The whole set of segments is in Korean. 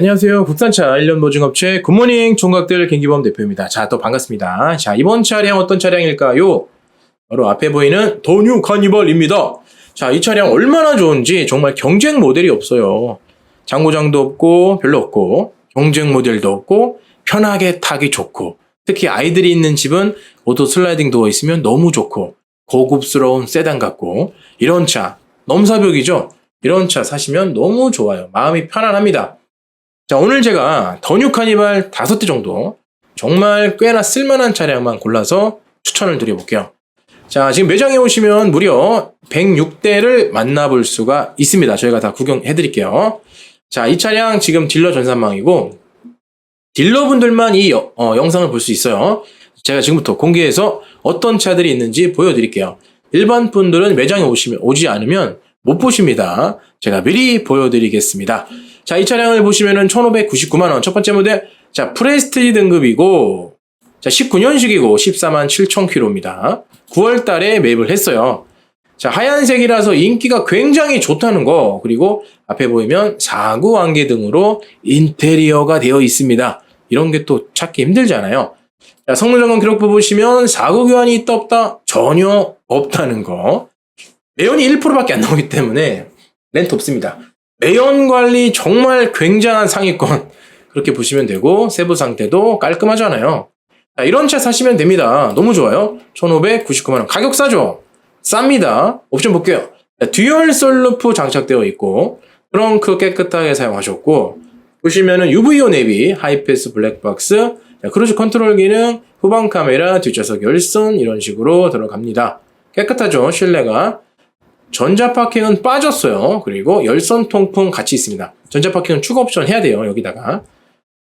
안녕하세요. 국산차 1년 보증업체 굿모닝 총각들 경기범 대표입니다. 자, 또 반갑습니다. 자, 이번 차량 어떤 차량일까요? 바로 앞에 보이는 더뉴 카니발입니다. 자, 이 차량 얼마나 좋은지 정말 경쟁 모델이 없어요. 장고장도 없고 별로 없고 경쟁 모델도 없고 편하게 타기 좋고 특히 아이들이 있는 집은 오토 슬라이딩 도어 있으면 너무 좋고 고급스러운 세단 같고 이런 차 넘사벽이죠. 이런 차 사시면 너무 좋아요. 마음이 편안합니다. 자, 오늘 제가 더뉴 카니발 다섯 대 정도 정말 꽤나 쓸만한 차량만 골라서 추천을 드려볼게요. 자, 지금 매장에 오시면 무려 106대를 만나볼 수가 있습니다. 저희가 다 구경해 드릴게요. 자, 이 차량 지금 딜러 전산망이고 딜러분들만 이 여- 어, 영상을 볼 수 있어요. 제가 지금부터 공개해서 어떤 차들이 있는지 보여드릴게요. 일반 분들은 매장에 오시면 오지 않으면 못 보십니다. 제가 미리 보여드리겠습니다. 자, 이 차량을 보시면은 1,599만 원. 첫 번째 모델. 자, 프레스티지 등급이고 자, 19년식이고 14만 7천 킬로입니다. 9월 달에 매입을 했어요. 자, 하얀색이라서 인기가 굉장히 좋다는 거. 그리고 앞에 보이면 사구 안개 등으로 인테리어가 되어 있습니다. 이런 게 또 찾기 힘들잖아요. 자, 성능 점검 기록부 보시면 사구 교환이 있다 없다? 전혀 없다는 거. 매연이 1%밖에 안 나오기 때문에 렌트 없습니다. 매연 관리 정말 굉장한 상위권. 그렇게 보시면 되고, 세부 상태도 깔끔하잖아요. 자, 이런 차 사시면 됩니다. 너무 좋아요. 1,599만원. 가격 싸죠? 쌉니다. 옵션 볼게요. 자, 듀얼 썰루프 장착되어 있고, 트렁크 깨끗하게 사용하셨고, 보시면은 UVO 내비, 하이패스 블랙박스, 자, 크루즈 컨트롤 기능, 후방 카메라, 뒷좌석 열선, 이런 식으로 들어갑니다. 깨끗하죠? 실내가. 전자 파킹은 빠졌어요. 그리고 열선 통풍 같이 있습니다. 전자 파킹은 추가 옵션 해야 돼요. 여기다가.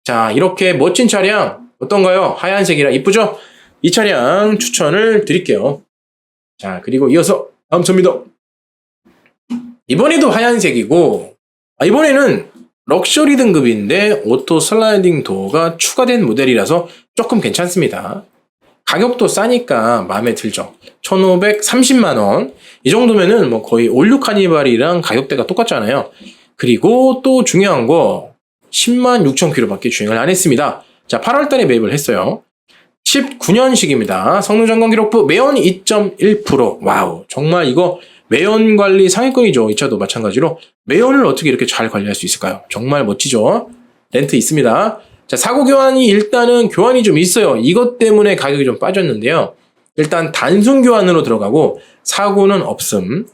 자, 이렇게 멋진 차량 어떤가요? 하얀색이라 이쁘죠? 이 차량 추천을 드릴게요. 자, 그리고 이어서 다음 차입니다. 이번에도 하얀색이고 아, 이번에는 럭셔리 등급인데 오토 슬라이딩 도어가 추가된 모델이라서 조금 괜찮습니다. 가격도 싸니까 마음에 들죠. 1,530만 원. 이 정도면은 뭐 거의 올류 카니발이랑 가격대가 똑같잖아요. 그리고 또 중요한 거 10만 6천 킬로밖에 주행을 안 했습니다. 자, 8월 달에 매입을 했어요. 19년식입니다. 성능 점검 기록부 매연 2.1%. 와우. 정말 이거 매연 관리 상위권이죠. 이 차도 마찬가지로 매연을 어떻게 이렇게 잘 관리할 수 있을까요? 정말 멋지죠. 렌트 있습니다. 자, 사고 교환이 일단은 교환이 좀 있어요. 이것 때문에 가격이 좀 빠졌는데요. 일단 단순 교환으로 들어가고 사고는 없음.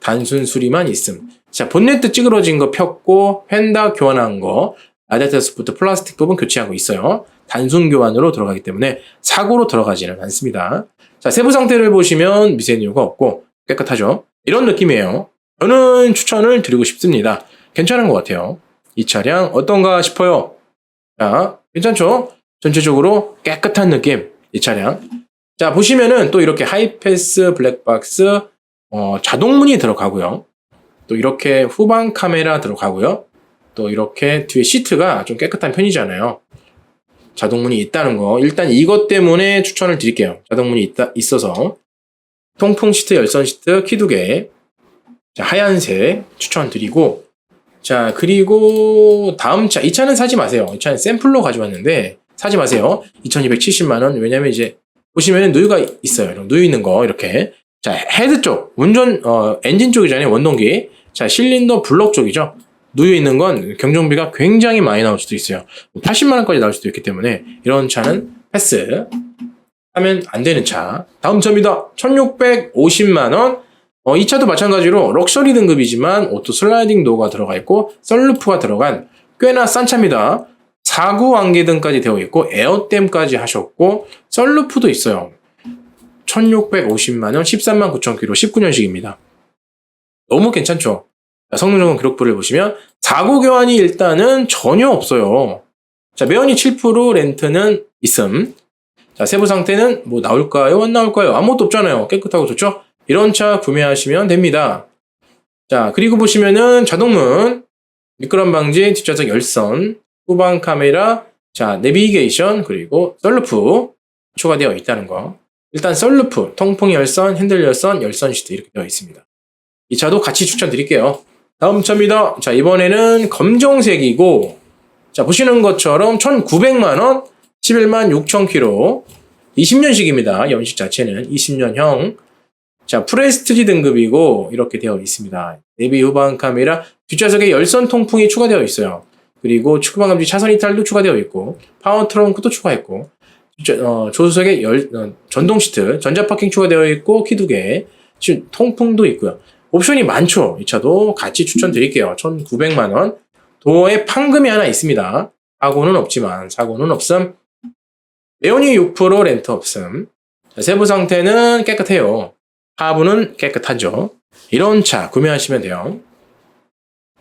단순 수리만 있음. 자, 본네트 찌그러진 거 폈고 펜다 교환한 거 라디아터 스포트 플라스틱 부분 교체하고 있어요. 단순 교환으로 들어가기 때문에 사고로 들어가지는 않습니다. 자, 세부 상태를 보시면 미세누가 없고 깨끗하죠. 이런 느낌이에요. 저는 추천을 드리고 싶습니다. 괜찮은 것 같아요. 이 차량 어떤가 싶어요. 자, 괜찮죠? 전체적으로 깨끗한 느낌, 이 차량. 자, 보시면은 또 이렇게 하이패스 블랙박스, 어, 자동문이 들어가고요. 또 이렇게 후방 카메라 들어가고요. 또 이렇게 뒤에 시트가 좀 깨끗한 편이잖아요. 자동문이 있다는 거. 일단 이것 때문에 추천을 드릴게요. 자동문이 있다, 있어서. 통풍 시트, 열선 시트, 키두 개. 자, 하얀색 추천드리고. 자, 그리고 다음 차. 이 차는 사지 마세요. 이 차는 샘플로 가져왔는데, 사지 마세요. 2270만원. 왜냐면 이제, 보시면 누유가 있어요. 누유 있는 거, 이렇게. 자, 헤드 쪽. 운전, 어, 엔진 쪽이잖아요. 원동기. 자, 실린더 블럭 쪽이죠. 누유 있는 건 경정비가 굉장히 많이 나올 수도 있어요. 80만원까지 나올 수도 있기 때문에, 이런 차는 패스. 하면 안 되는 차. 다음 차입니다. 1650만원. 어, 이 차도 마찬가지로 럭셔리 등급이지만 오토 슬라이딩 도어가 들어가 있고 썰루프가 들어간 꽤나 싼 차입니다. 사구 안개등까지 되어 있고 에어댐까지 하셨고 썰루프도 있어요. 1650만원 13만 9천 킬로 19년식입니다. 너무 괜찮죠? 자, 성능 점검 기록부를 보시면 사고 교환이 일단은 전혀 없어요. 자, 매연이 7% 렌트는 있음. 자, 세부 상태는 뭐 나올까요? 안 나올까요? 아무것도 없잖아요. 깨끗하고 좋죠? 이런 차 구매하시면 됩니다. 자, 그리고 보시면은 자동문, 미끄럼 방지, 뒷좌석 열선, 후방 카메라, 자, 내비게이션, 그리고 썰루프 추가되어 있다는 거. 일단 썰루프, 통풍 열선, 핸들 열선, 열선 시트 이렇게 되어 있습니다. 이 차도 같이 추천드릴게요. 다음 차입니다. 자, 이번에는 검정색이고, 자, 보시는 것처럼 1,900만원, 11만 6천 킬로, 20년식입니다. 연식 자체는 20년형. 자, 프레스티지 등급이고 이렇게 되어 있습니다. 내비 후방 카메라, 뒷좌석에 열선 통풍이 추가되어 있어요. 그리고 측방 감지 차선 이탈도 추가되어 있고 파워 트렁크도 추가했고 어, 조수석에 열, 어, 전동 시트, 전자 파킹 추가되어 있고 키 두 개, 지금 통풍도 있고요. 옵션이 많죠. 이 차도 같이 추천드릴게요. 1,900만 원. 도어에 판금이 하나 있습니다. 사고는 없지만 사고는 없음. 매연이 6% 렌트 없음. 자, 세부 상태는 깨끗해요. 하부는 깨끗하죠. 이런 차 구매하시면 돼요.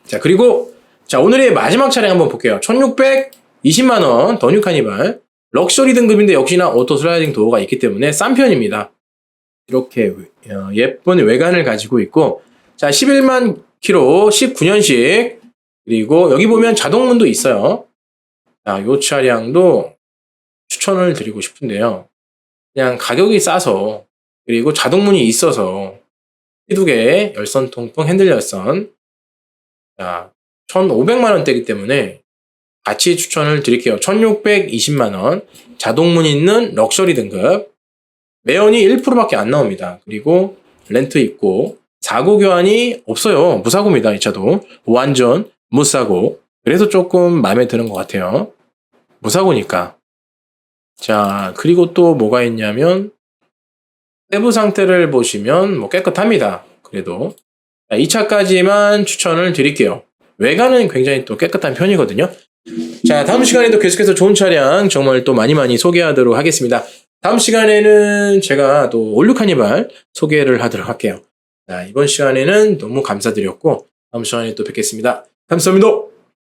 자, 그리고 자, 오늘의 마지막 차량 한번 볼게요. 1620만 원 더뉴 카니발. 럭셔리 등급인데 역시나 오토 슬라이딩 도어가 있기 때문에 싼 편입니다. 이렇게 어, 예쁜 외관을 가지고 있고 자, 11만 킬로 19년식 그리고 여기 보면 자동문도 있어요. 자, 요 차량도 추천을 드리고 싶은데요. 그냥 가격이 싸서 그리고 자동문이 있어서 두개 열선 통풍 핸들 열선 자 1,500만 원대이기 때문에 같이 추천을 드릴게요. 1,620만 원 자동문 있는 럭셔리 등급 매연이 1%밖에 안 나옵니다. 그리고 렌트 있고 사고 교환이 없어요. 무사고입니다. 이 차도 완전 무사고 그래서 조금 마음에 드는 것 같아요. 무사고니까 자 그리고 또 뭐가 있냐면 세부 상태를 보시면 뭐 깨끗합니다. 그래도 자, 이 차까지만 추천을 드릴게요. 외관은 굉장히 또 깨끗한 편이거든요. 자, 다음 시간에도 계속해서 좋은 차량 정말 또 많이 많이 소개하도록 하겠습니다. 다음 시간에는 제가 또 올류 카니발 소개를 하도록 할게요. 자, 이번 시간에는 너무 감사드렸고, 다음 시간에 또 뵙겠습니다. 감사합니다.